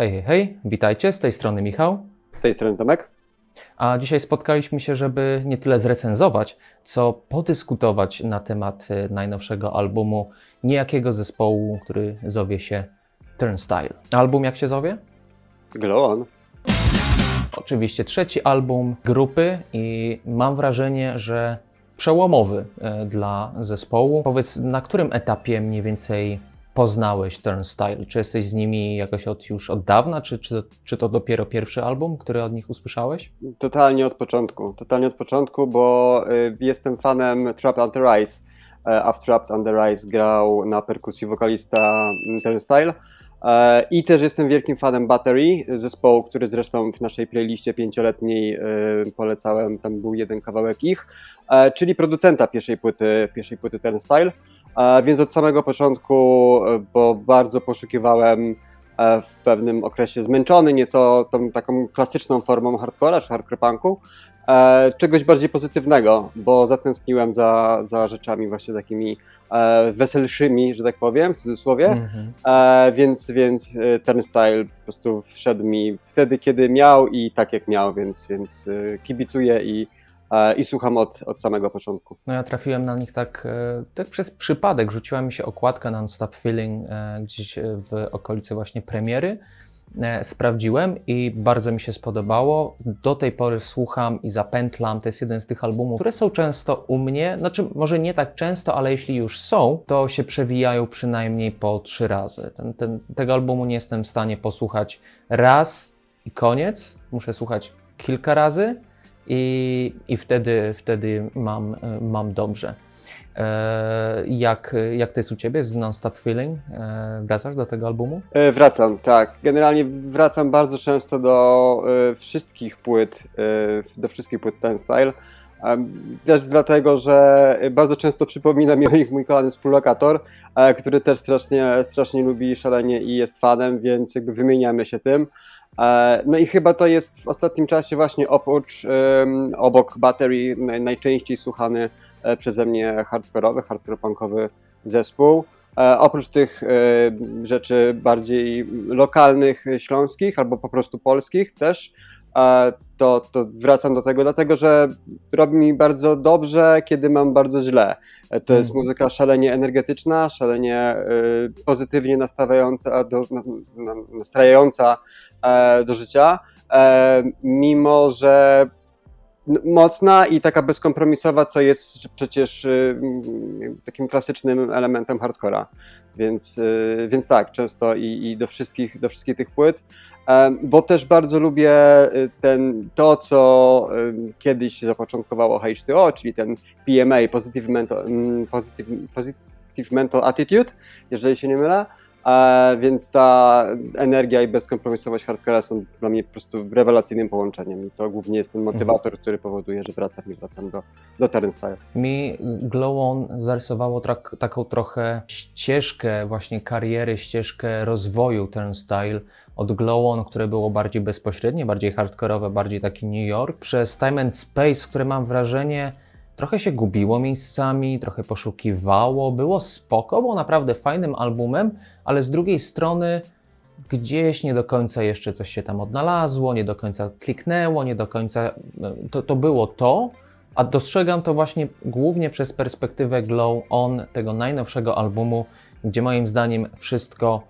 Hej, hej, hej, witajcie, z tej strony Michał. Z tej strony Tomek. A dzisiaj spotkaliśmy się, żeby nie tyle zrecenzować, co podyskutować na temat e, najnowszego albumu niejakiego zespołu, który zowie się Turnstile. Album jak się zowie? Glow On. Oczywiście trzeci album grupy i mam wrażenie, że przełomowy e, dla zespołu. Powiedz, na którym etapie mniej więcej poznałeś Turnstile? Czy jesteś z nimi jakoś od, już od dawna, czy, czy, czy to dopiero pierwszy album, który od nich usłyszałeś? Totalnie od początku. Totalnie od początku, bo y, jestem fanem Trapped Under Rise. E, A w Trapped Under Rise grał na perkusji wokalista mm, Turnstile. E, I też jestem wielkim fanem Battery, zespołu, który zresztą w naszej playliście pięcioletniej y, polecałem, tam był jeden kawałek ich, e, czyli producenta pierwszej płyty, pierwszej płyty Turnstile. E, Więc od samego początku, e, bo bardzo poszukiwałem e, w pewnym okresie zmęczony nieco tą taką klasyczną formą hardcora czy hardcore e, czegoś bardziej pozytywnego, bo zatęskniłem za, za rzeczami właśnie takimi e, weselszymi, że tak powiem, w cudzysłowie, Mhm. e, więc, więc e, ten style po prostu wszedł mi wtedy, kiedy miał i tak jak miał, więc, więc e, kibicuję i, e, i słucham od, od samego początku. No ja trafiłem na nich tak, e, tak przez przypadek. Rzuciła mi się okładka Non-Stop Feeling e, gdzieś e, w okolicy właśnie premiery. E, Sprawdziłem i bardzo mi się spodobało. Do tej pory słucham i zapętlam. To jest jeden z tych albumów, które są często u mnie, znaczy może nie tak często, ale jeśli już są, to się przewijają przynajmniej po trzy razy. Ten, ten, tego albumu nie jestem w stanie posłuchać raz i koniec. Muszę słuchać kilka razy i, i wtedy, wtedy mam, e, mam dobrze. E, jak, jak to jest u Ciebie z Non-Stop Feeling? E, wracasz do tego albumu? Wracam, tak. Generalnie wracam bardzo często do wszystkich płyt, do wszystkich płyt Ten Style. Też dlatego, że bardzo często przypomina mi o nich mój kochany współlokator, e, który też strasznie, strasznie lubi szalenie i jest fanem, więc jakby wymieniamy się tym. E, No i chyba to jest w ostatnim czasie właśnie oprócz, obok Battery naj- najczęściej słuchany e, przeze mnie hardkorowy, hardcore-punkowy zespół. E, oprócz tych rzeczy bardziej lokalnych, śląskich albo po prostu polskich też, to, to wracam do tego, dlatego że robi mi bardzo dobrze, kiedy mam bardzo źle. To jest Mhm. muzyka szalenie energetyczna, szalenie e, pozytywnie nastawiająca, do, na, na, nastrajająca e, do życia, e, mimo że mocna i taka bezkompromisowa, co jest przecież y, mm, takim klasycznym elementem hardcora. Więc, y, więc tak, często i, i do, wszystkich, do wszystkich tych płyt. Bo też bardzo lubię y, ten, to, co kiedyś zapoczątkowało H2O, czyli ten PMA, Positive Mental, mm, Positive, Positive Mental Attitude, jeżeli się nie mylę. E, więc ta energia i bezkompromisowość hardcora są dla mnie po prostu rewelacyjnym połączeniem. I to głównie jest ten motywator, który powoduje, że wracam i wracam do, do Turnstile. Mi Glow On zarysowało trak, taką trochę ścieżkę właśnie kariery, ścieżkę rozwoju Turnstile od Glow On, które było bardziej bezpośrednie, bardziej hardkorowe, bardziej taki New York, przez Time and Space, które mam wrażenie trochę się gubiło miejscami, trochę poszukiwało, było spoko, było naprawdę fajnym albumem, ale z drugiej strony gdzieś nie do końca jeszcze coś się tam odnalazło, nie do końca kliknęło, nie do końca e, to, to było to, a dostrzegam to właśnie głównie przez perspektywę Glow On, tego najnowszego albumu, gdzie moim zdaniem wszystko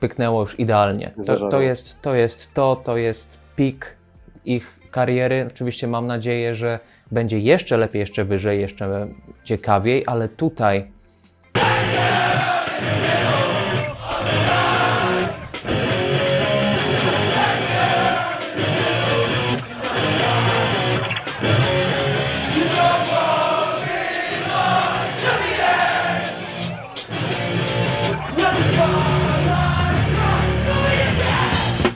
pyknęło już idealnie. To, to, jest, to jest to, to jest pik ich kariery. Oczywiście mam nadzieję, że będzie jeszcze lepiej, jeszcze wyżej, jeszcze ciekawiej, ale tutaj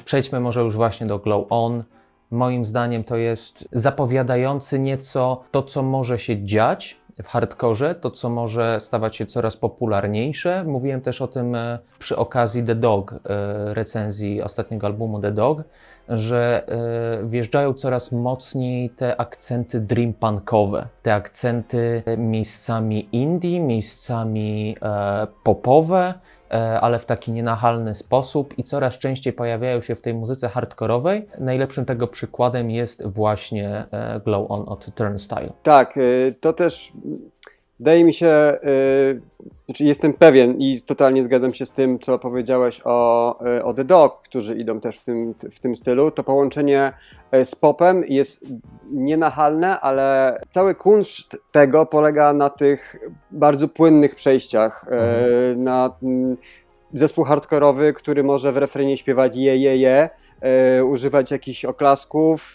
Przejdźmy może już właśnie do Glow On. Moim zdaniem to jest zapowiadający nieco to, co może się dziać w hardkorze, to, co może stawać się coraz popularniejsze. Mówiłem też o tym e, przy okazji The Dog, e, recenzji ostatniego albumu The Dog, że e, wjeżdżają coraz mocniej te akcenty dream punkowe, te akcenty miejscami indie, miejscami popowe ale w taki nienachalny sposób i coraz częściej pojawiają się w tej muzyce hardkorowej. Najlepszym tego przykładem jest właśnie e, Glow On od Turnstile. Tak, y, to też wydaje mi się, y, znaczy jestem pewien i totalnie zgadzam się z tym, co powiedziałeś o, y, o The Dog, którzy idą też w tym, w tym stylu. To połączenie y, z popem jest nienachalne, ale cały kunszt tego polega na tych bardzo płynnych przejściach, y, na mm, zespół hardkorowy, który może w refrenie śpiewać je, je, je, e, używać jakichś oklasków,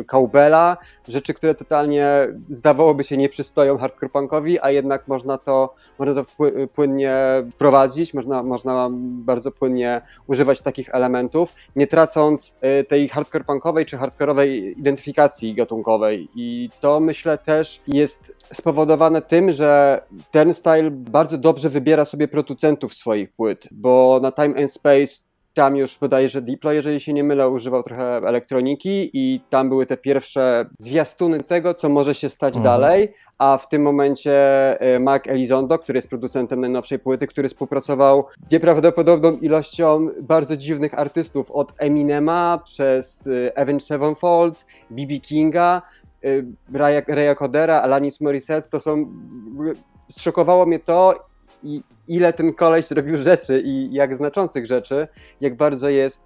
e, kaubela, rzeczy, które totalnie zdawałoby się nie przystoją hardcore punkowi, a jednak można to, można to pły- płynnie wprowadzić, można, można bardzo płynnie używać takich elementów, nie tracąc e, tej hardcore punkowej czy hardkorowej identyfikacji gatunkowej. I to myślę też jest spowodowane tym, że ten style bardzo dobrze wybiera sobie producentów swoich płyt, bo na Time and Space tam już bodajże Diplo, jeżeli się nie mylę, używał trochę elektroniki i tam były te pierwsze zwiastuny tego, co może się stać Mhm. dalej, a w tym momencie e, Mark Elizondo, który jest producentem najnowszej płyty, który współpracował z nieprawdopodobną ilością bardzo dziwnych artystów, od Eminema przez e, Avenged Sevenfold, B.B. Kinga, Raya, Raya Codera, Alanis Morissette, to są... Zszokowało mnie to, i ile ten koleś zrobił rzeczy i jak znaczących rzeczy, jak bardzo jest,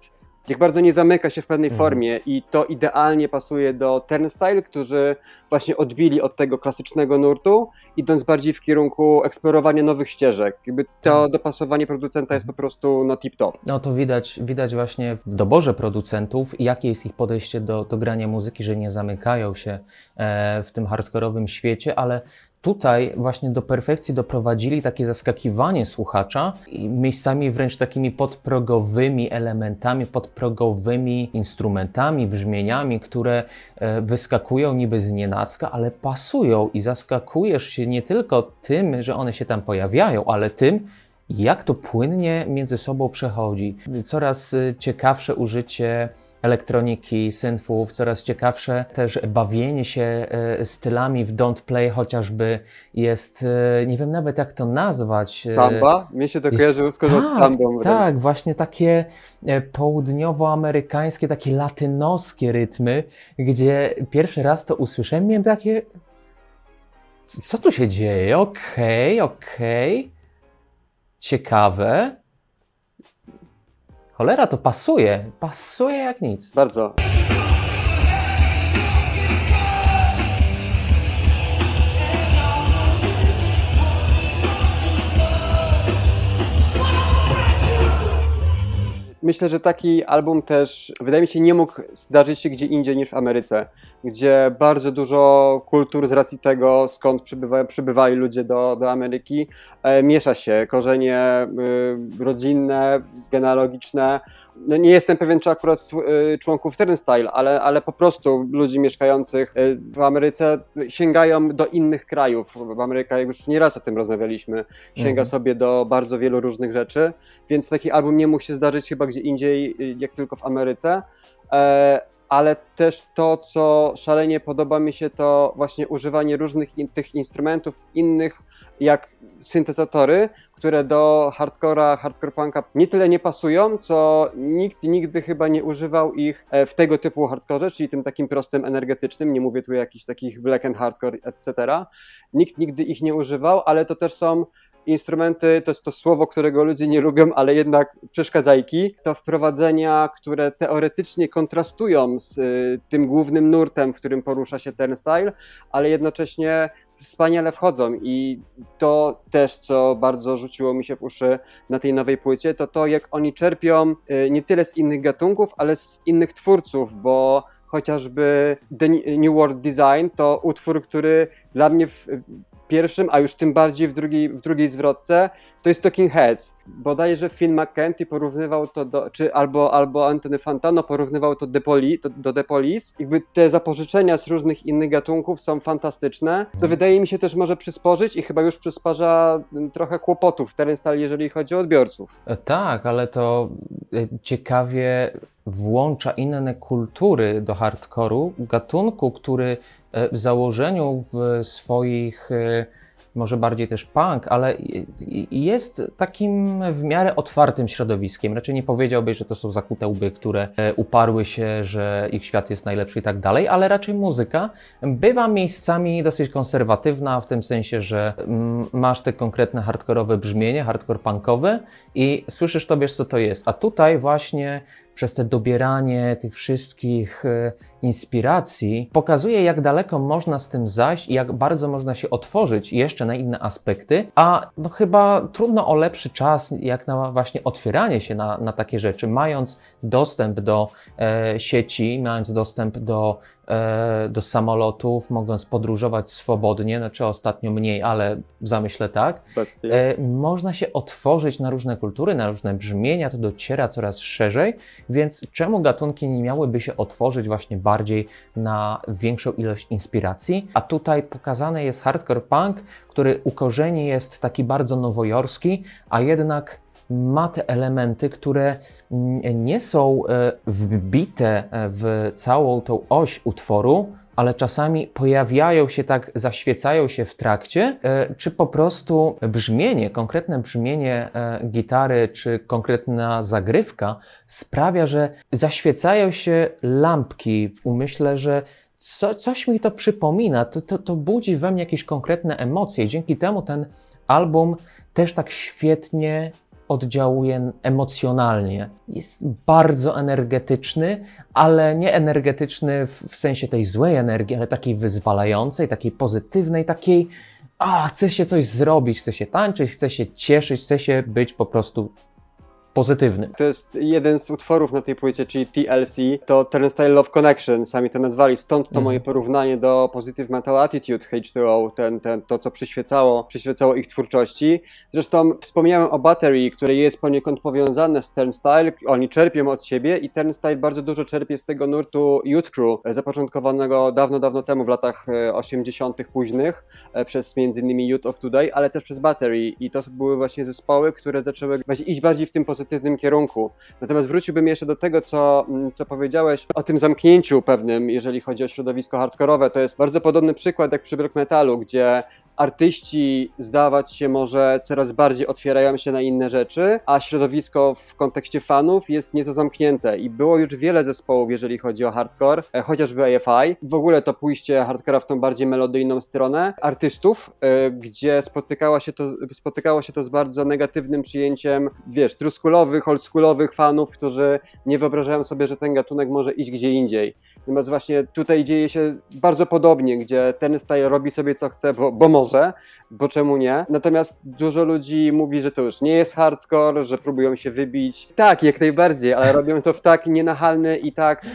jak bardzo nie zamyka się w pewnej Mhm. formie i to idealnie pasuje do Turnstile, którzy właśnie odbili od tego klasycznego nurtu, idąc bardziej w kierunku eksplorowania nowych ścieżek. Jakby to Mhm. dopasowanie producenta jest po prostu no tip-top. No to widać, widać właśnie w doborze producentów, jakie jest ich podejście do, do grania muzyki, że nie zamykają się e, w tym hardkorowym świecie, ale tutaj właśnie do perfekcji doprowadzili takie zaskakiwanie słuchacza i miejscami wręcz takimi podprogowymi elementami, podprogowymi instrumentami, brzmieniami, które e, wyskakują niby z nienacka, ale pasują i zaskakujesz się nie tylko tym, że one się tam pojawiają, ale tym, jak to płynnie między sobą przechodzi. Coraz y, ciekawsze użycie elektroniki, synthów, coraz ciekawsze też bawienie się y, stylami w Don't Play chociażby jest, y, nie wiem nawet jak to nazwać. Samba? Mnie się to jest- kojarzy z tak, sambą wręcz. Tak, właśnie takie e, południowoamerykańskie, takie latynoskie rytmy, gdzie pierwszy raz to usłyszałem, miałem takie. Co, co tu się dzieje? Okej, okej. Ciekawe. Cholera, to pasuje. Pasuje jak nic. Bardzo. Myślę, że taki album też, wydaje mi się, nie mógł zdarzyć się gdzie indziej niż w Ameryce, gdzie bardzo dużo kultur z racji tego, skąd przybywa, przybywali ludzie do, do Ameryki, e, miesza się. Korzenie y, rodzinne, genealogiczne. No nie jestem pewien, czy akurat y, członków Turnstile, ale, ale po prostu ludzi mieszkających y, w Ameryce sięgają do innych krajów. W Ameryce już nieraz o tym rozmawialiśmy. Sięga Mhm. sobie do bardzo wielu różnych rzeczy, więc taki album nie mógł się zdarzyć chyba gdzie indziej, y, jak tylko w Ameryce. Ale też to, co szalenie podoba mi się, to właśnie używanie różnych in, tych instrumentów innych, jak syntezatory, które do hardcora, hardcore punka nie tyle nie pasują, co nikt nigdy chyba nie używał ich e, w tego typu hardkorze, czyli tym takim prostym, energetycznym, nie mówię tu jakichś takich black and hardcore, etc. Nikt nigdy ich nie używał, ale to też są instrumenty, to jest to słowo, którego ludzie nie lubią, ale jednak przeszkadzajki, to wprowadzenia, które teoretycznie kontrastują z y, tym głównym nurtem, w którym porusza się ten style, ale jednocześnie wspaniale wchodzą. I to też, co bardzo rzuciło mi się w uszy na tej nowej płycie, to to, jak oni czerpią y, nie tyle z innych gatunków, ale z innych twórców, bo chociażby The New World Design to utwór, który dla mnie w pierwszym, a już tym bardziej w drugiej, w drugiej zwrotce, to jest Talking Heads. Bodajże Phil McKenty porównywał to do, czy albo, albo Anthony Fantano porównywał to do, Poli, do, do The Police. Jakby te zapożyczenia z różnych innych gatunków są fantastyczne, co wydaje mi się też może przysporzyć i chyba już przysparza mm, trochę kłopotów Turnstile, jeżeli chodzi o odbiorców. E, Tak, ale to e, ciekawie włącza inne kultury do hardkoru, gatunku, który e, w założeniu w swoich e, może bardziej też punk, ale jest takim w miarę otwartym środowiskiem. Raczej nie powiedziałbyś, że to są zakute łby, które e, uparły się, że ich świat jest najlepszy i tak dalej, ale raczej muzyka bywa miejscami dosyć konserwatywna, w tym sensie, że mm, masz te konkretne hardkorowe brzmienie, hardcore punkowe i słyszysz to, wiesz co to jest. A tutaj właśnie przez te dobieranie tych wszystkich e, inspiracji pokazuje, jak daleko można z tym zajść i jak bardzo można się otworzyć jeszcze na inne aspekty, a no chyba trudno o lepszy czas, jak na właśnie otwieranie się na, na takie rzeczy, mając dostęp do e, sieci, mając dostęp do, do samolotów, mogąc podróżować swobodnie, znaczy ostatnio mniej, ale w zamyśle tak. E, można się otworzyć na różne kultury, na różne brzmienia, to dociera coraz szerzej, więc czemu gatunki nie miałyby się otworzyć właśnie bardziej na większą ilość inspiracji? A tutaj pokazany jest hardcore punk, który u korzeni jest taki bardzo nowojorski, a jednak ma te elementy, które nie są e, wbite e, w całą tą oś utworu, ale czasami pojawiają się tak, zaświecają się w trakcie, e, czy po prostu brzmienie, konkretne brzmienie gitary, czy konkretna zagrywka sprawia, że zaświecają się lampki w umyśle, że co, coś mi to przypomina, to, to, to budzi we mnie jakieś konkretne emocje. Dzięki temu ten album też tak świetnie oddziałuje emocjonalnie. Jest bardzo energetyczny, ale nie energetyczny w, w sensie tej złej energii, ale takiej wyzwalającej, takiej pozytywnej, takiej a, chce się coś zrobić, chce się tańczyć, chce się cieszyć, chce się być po prostu pozytywnym. To jest jeden z utworów na tej płycie, czyli TLC, to Turnstile Love Connection, sami to nazwali, stąd to Mhm. moje porównanie do Positive Mental Attitude H2O, ten, ten, to co przyświecało, przyświecało ich twórczości. Zresztą wspomniałem o Battery, które jest poniekąd powiązane z Turnstile, oni czerpią od siebie i Turnstile bardzo dużo czerpie z tego nurtu Youth Crew, e, zapoczątkowanego dawno, dawno temu w latach e, 80. późnych e, przez m.in. Youth of Today, ale też przez Battery i to były właśnie zespoły, które zaczęły iść bardziej w tym pozytywnym kierunku. Natomiast wróciłbym jeszcze do tego, co, mm, co powiedziałeś o tym zamknięciu pewnym, jeżeli chodzi o środowisko hardkorowe. To jest bardzo podobny przykład jak przy black metalu, gdzie artyści zdawać się może coraz bardziej otwierają się na inne rzeczy, a środowisko w kontekście fanów jest nieco zamknięte i było już wiele zespołów, jeżeli chodzi o hardcore, e, chociażby AFI. W ogóle to pójście hardcora w tą bardziej melodyjną stronę artystów, e, gdzie spotykało się to, spotykało się to z bardzo negatywnym przyjęciem, wiesz, truskulowych, oldschoolowych fanów, którzy nie wyobrażają sobie, że ten gatunek może iść gdzie indziej. Natomiast właśnie tutaj dzieje się bardzo podobnie, gdzie ten style robi sobie co chce, bo, bo może, bo czemu nie? Natomiast dużo ludzi mówi, że to już nie jest hardcore, że próbują się wybić. Tak, jak najbardziej, ale robią to w tak nienachalny i tak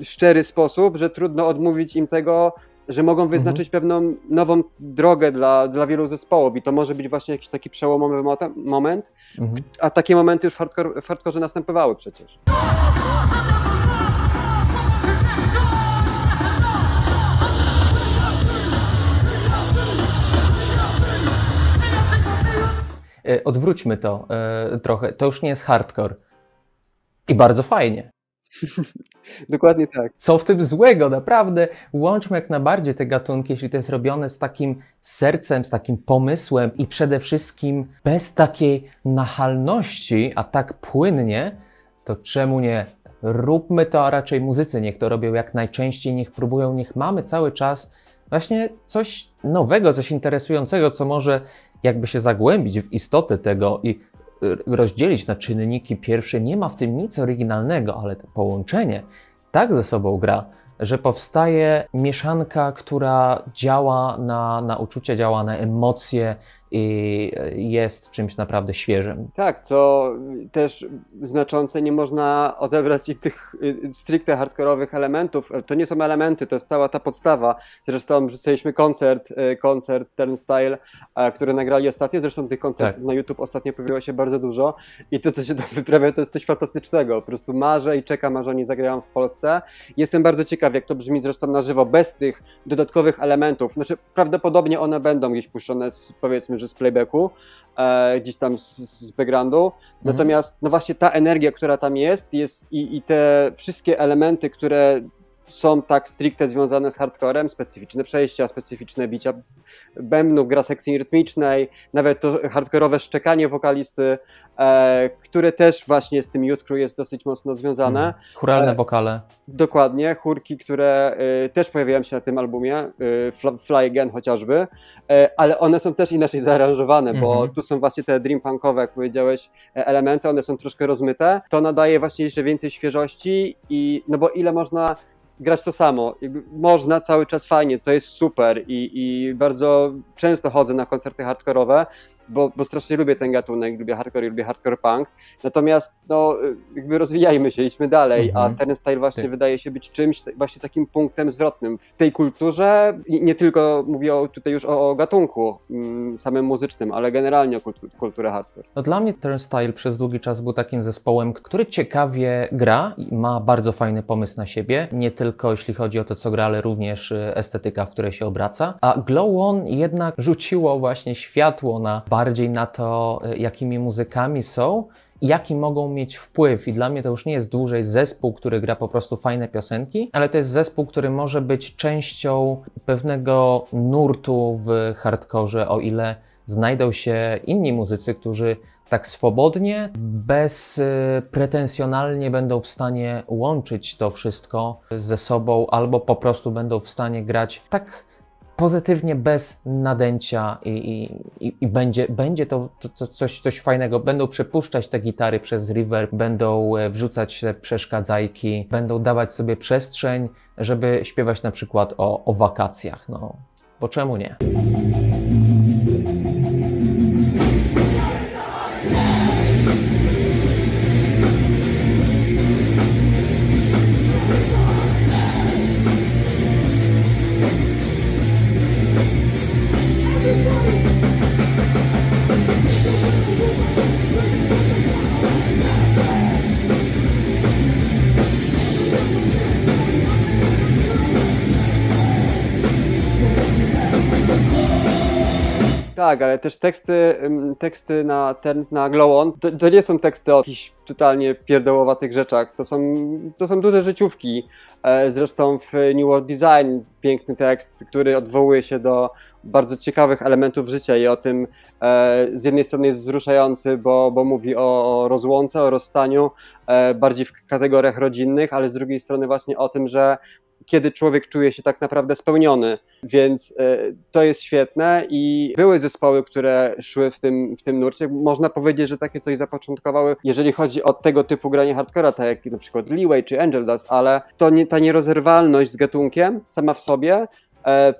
y, szczery sposób, że trudno odmówić im tego, że mogą wyznaczyć pewną nową drogę dla, dla wielu zespołów i to może być właśnie jakiś taki przełomowy moment, Mhm. a takie momenty już w, hardcore, w hardkorze następowały przecież. Odwróćmy to e, trochę. To już nie jest hardcore. I bardzo fajnie. Dokładnie tak. Co w tym złego? Naprawdę łączmy jak najbardziej te gatunki, jeśli to jest robione z takim sercem, z takim pomysłem i przede wszystkim bez takiej nachalności, a tak płynnie, to czemu nie? Róbmy to, a raczej muzycy niech to robią jak najczęściej, niech próbują, niech mamy cały czas właśnie coś nowego, coś interesującego, co może jakby się zagłębić w istotę tego i y, rozdzielić na czynniki pierwsze. Nie ma w tym nic oryginalnego, ale to połączenie tak ze sobą gra, że powstaje mieszanka, która działa na, na uczucia, działa na emocje i jest czymś naprawdę świeżym. Tak, co też znaczące, nie można odebrać im tych y, stricte hardkorowych elementów. To nie są elementy, to jest cała ta podstawa. Zresztą wrzuciliśmy koncert, y, koncert Turnstile, e, który nagrali ostatnio. Zresztą tych koncertów Tak. na YouTube ostatnio pojawiło się bardzo dużo i to, co się tam wyprawia, to jest coś fantastycznego. Po prostu marzę i czekam, aż oni zagrają w Polsce. Jestem bardzo ciekaw, jak to brzmi zresztą na żywo, bez tych dodatkowych elementów. Znaczy, prawdopodobnie one będą gdzieś puszczone z, powiedzmy, że z playbacku, e, gdzieś tam z, z backgroundu. Natomiast, no właśnie ta energia, która tam jest, jest i, i te wszystkie elementy, które są tak stricte związane z hardcorem, specyficzne przejścia, specyficzne bicia bębnów, gra sekcji rytmicznej, nawet to hardkorowe szczekanie wokalisty, e, które też właśnie z tym Crew jest dosyć mocno związane. Mhm. Churalne E, wokale. Dokładnie, chórki, które y, też pojawiają się na tym albumie, y, Fly, Fly Again chociażby, y, ale one są też inaczej zaaranżowane, bo Mhm. tu są właśnie te dream punkowe, jak powiedziałeś, e, elementy, one są troszkę rozmyte. To nadaje właśnie jeszcze więcej świeżości i no bo ile można grać to samo. Można cały czas fajnie, to jest super i, i bardzo często chodzę na koncerty hardkorowe, bo, bo strasznie lubię ten gatunek, lubię hardcore i lubię hardcore punk. Natomiast no, jakby rozwijajmy się, idźmy dalej, Mhm. a ten style właśnie Tak. wydaje się być czymś właśnie takim punktem zwrotnym w tej kulturze. I nie tylko mówię o, tutaj już o, o gatunku mm, samym muzycznym, ale generalnie o kultu, kulturę hardcore. No dla mnie Turnstile przez długi czas był takim zespołem, który ciekawie gra i ma bardzo fajny pomysł na siebie. Nie tylko jeśli chodzi o to, co gra, ale również y, estetyka, w której się obraca. A Glow On jednak rzuciło właśnie światło na bardziej na to, y, jakimi muzykami są. i Jaki mogą mieć wpływ, i dla mnie to już nie jest dłużej zespół, który gra po prostu fajne piosenki, ale to jest zespół, który może być częścią pewnego nurtu w hardkorze, o ile znajdą się inni muzycy, którzy tak swobodnie, bezpretensjonalnie będą w stanie łączyć to wszystko ze sobą, albo po prostu będą w stanie grać tak pozytywnie, bez nadęcia i, i, i, będzie, będzie to, to, to coś, coś fajnego. Będą przepuszczać te gitary przez reverb, będą e, wrzucać te przeszkadzajki, będą dawać sobie przestrzeń, żeby śpiewać na przykład o, o wakacjach. No, bo czemu nie? Tak, ale też teksty, teksty na, ten, na Glow On, to, to nie są teksty o jakichś totalnie pierdołowatych rzeczach, to są, to są duże życiówki. E, Zresztą w New World Design piękny tekst, który odwołuje się do bardzo ciekawych elementów życia i o tym e, z jednej strony jest wzruszający, bo, bo mówi o, o rozłące, o rozstaniu, e, bardziej w kategoriach rodzinnych, ale z drugiej strony właśnie o tym, że kiedy człowiek czuje się tak naprawdę spełniony. Więc e, to jest świetne i były zespoły, które szły w tym, w tym nurcie. Można powiedzieć, że takie coś zapoczątkowały, jeżeli chodzi o tego typu granie hardcora, tak jak na przykład Leeway czy Angel Dust, ale to nie, ta nierozerwalność z gatunkiem sama w sobie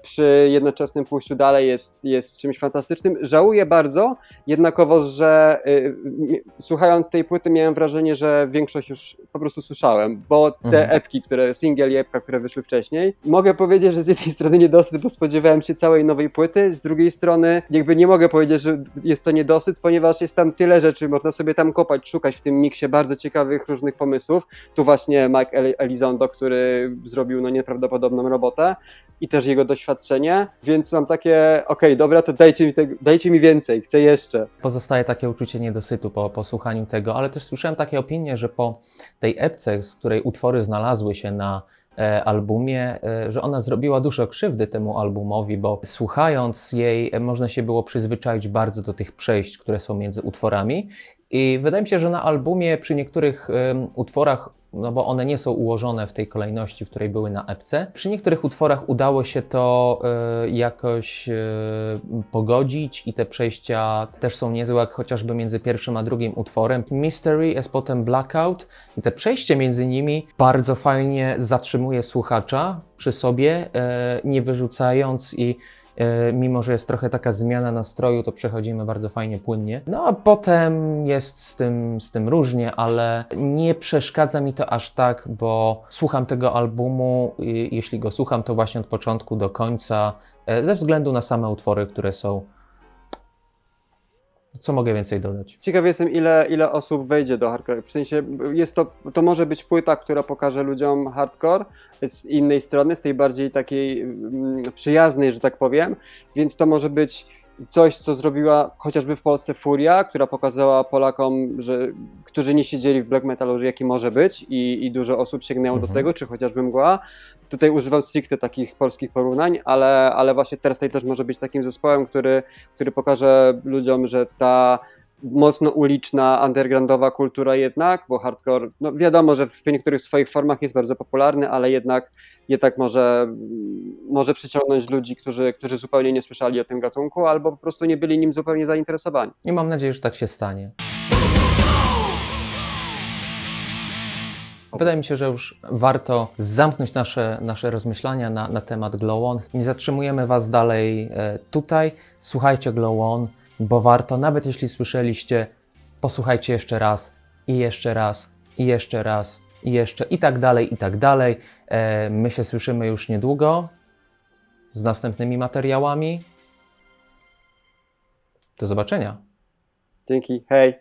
przy jednoczesnym pójściu dalej jest, jest czymś fantastycznym. Żałuję bardzo jednakowoż, że y, słuchając tej płyty miałem wrażenie, że większość już po prostu słyszałem, bo te Mhm. epki, które, single i epka, które wyszły wcześniej, mogę powiedzieć, że z jednej strony niedosyt, bo spodziewałem się całej nowej płyty, z drugiej strony jakby nie mogę powiedzieć, że jest to niedosyt, ponieważ jest tam tyle rzeczy, można sobie tam kopać, szukać w tym miksie bardzo ciekawych różnych pomysłów. Tu właśnie Mike El- Elizondo, który zrobił no nieprawdopodobną robotę i też jego doświadczenie, więc mam takie, okej, dobra, to dajcie mi, tego, dajcie mi więcej, chcę jeszcze. Pozostaje takie uczucie niedosytu po, po słuchaniu tego, ale też słyszałem takie opinie, że po tej epce, z której utwory znalazły się na e, albumie, e, że ona zrobiła dużo krzywdy temu albumowi, bo słuchając jej e, można się było przyzwyczaić bardzo do tych przejść, które są między utworami i wydaje mi się, że na albumie przy niektórych utworach no bo one nie są ułożone w tej kolejności, w której były na epce. Przy niektórych utworach udało się to e, jakoś e, pogodzić i te przejścia też są niezłe, jak chociażby między pierwszym a drugim utworem. Mystery jest potem Blackout i te przejście między nimi bardzo fajnie zatrzymuje słuchacza przy sobie, e, nie wyrzucając i Mimo, że jest trochę taka zmiana nastroju, to przechodzimy bardzo fajnie, płynnie. No a potem jest z tym, z tym różnie, ale nie przeszkadza mi to aż tak, bo słucham tego albumu, jeśli go słucham, to właśnie od początku do końca, e, ze względu na same utwory, które są. Co mogę więcej dodać? Ciekaw jestem, ile, ile osób wejdzie do hardcore. W sensie, jest to, to może być płyta, która pokaże ludziom hardcore z innej strony, z tej bardziej takiej mm, przyjaznej, że tak powiem, więc to może być coś, co zrobiła chociażby w Polsce Furia, która pokazała Polakom, że, którzy nie siedzieli w black metalu, że jaki może być i, i dużo osób sięgnęło do Mhm. tego, czy chociażby Mgła. Tutaj używał stricte takich polskich porównań, ale, ale właśnie Thursday też może być takim zespołem, który, który pokaże ludziom, że ta mocno uliczna, undergroundowa kultura jednak, bo hardcore, no wiadomo, że w niektórych swoich formach jest bardzo popularny, ale jednak, jednak może, może przyciągnąć ludzi, którzy, którzy zupełnie nie słyszeli o tym gatunku, albo po prostu nie byli nim zupełnie zainteresowani. I mam nadzieję, że tak się stanie. Wydaje mi się, że już warto zamknąć nasze, nasze rozmyślania na, na temat Glow On. Nie zatrzymujemy Was dalej e, tutaj. Słuchajcie Glow On, bo warto, nawet jeśli słyszeliście, posłuchajcie jeszcze raz i jeszcze raz i jeszcze raz i jeszcze i tak dalej, i tak dalej. E, My się słyszymy już niedługo z następnymi materiałami. Do zobaczenia. Dzięki, hej!